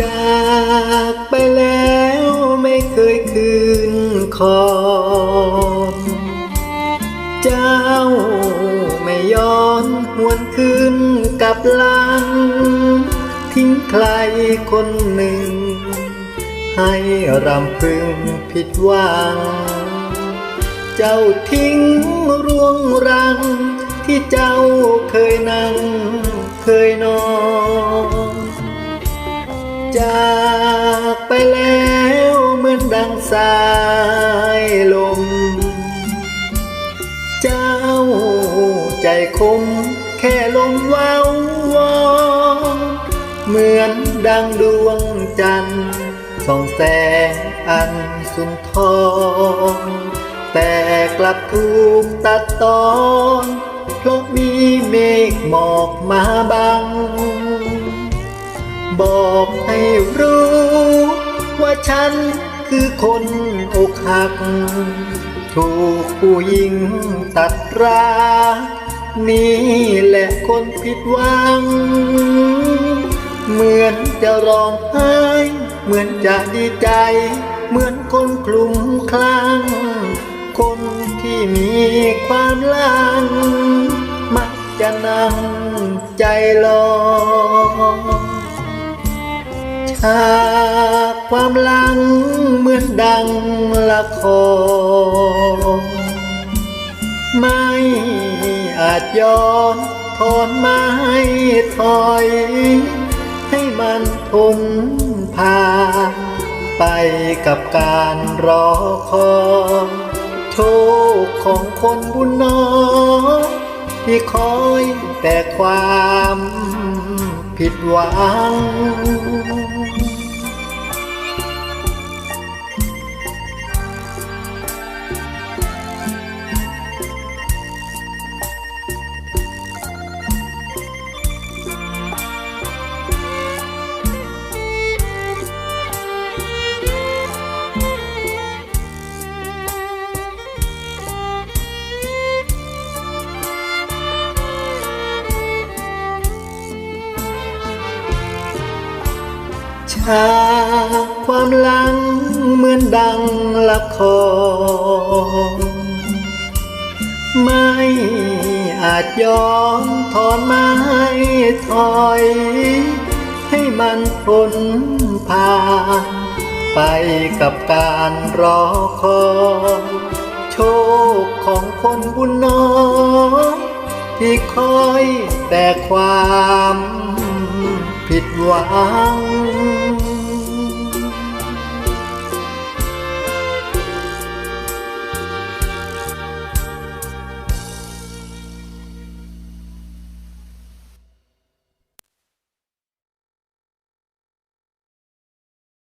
จากไปแล้วไม่เคยคืนคอนเจ้าไม่ย้อนหวนคืนกลับหลัง ทิ้งใครคนหนึ่ง ให้รำพึงผิดหวัง เจ้าทิ้งร่วงรังที่เจ้าเคยนั่ง จากไปแล้วเหมือนดังสายลม เจ้าใจคมแค่ลมว้าวอนเหมือนดังดวงจันทร์ส่องแสงอันสุนทรแต่กลับถูกตัดตอน เพราะมีเมฆหมอกมาบัง ฉันคือคนอกหัก ถูกผู้หญิงตัดรานี่แหละคนผิดหวัง เหมือนจะร้องไห้ เหมือนจะดีใจ เหมือนคนกลุ่มคลั่ง คนที่มีความลัง มักจะนั่งใจลอย จากความหลังเหมือนดังละคร ไม่อาจย้อนทอนไม้ถอย ให้มันพ้นผ่านไปกับการรอคอยโชคของคนบุญน้อยที่คอยแต่ความผิดหวัง ฉากความหลังเหมือนดังละคร ไม่อาจยอมถอนไม้ถอย ให้มันพ้นผ่านไปกับการรอคอยโชคของคนบุญน้อยที่คอยแต่ความ หวัง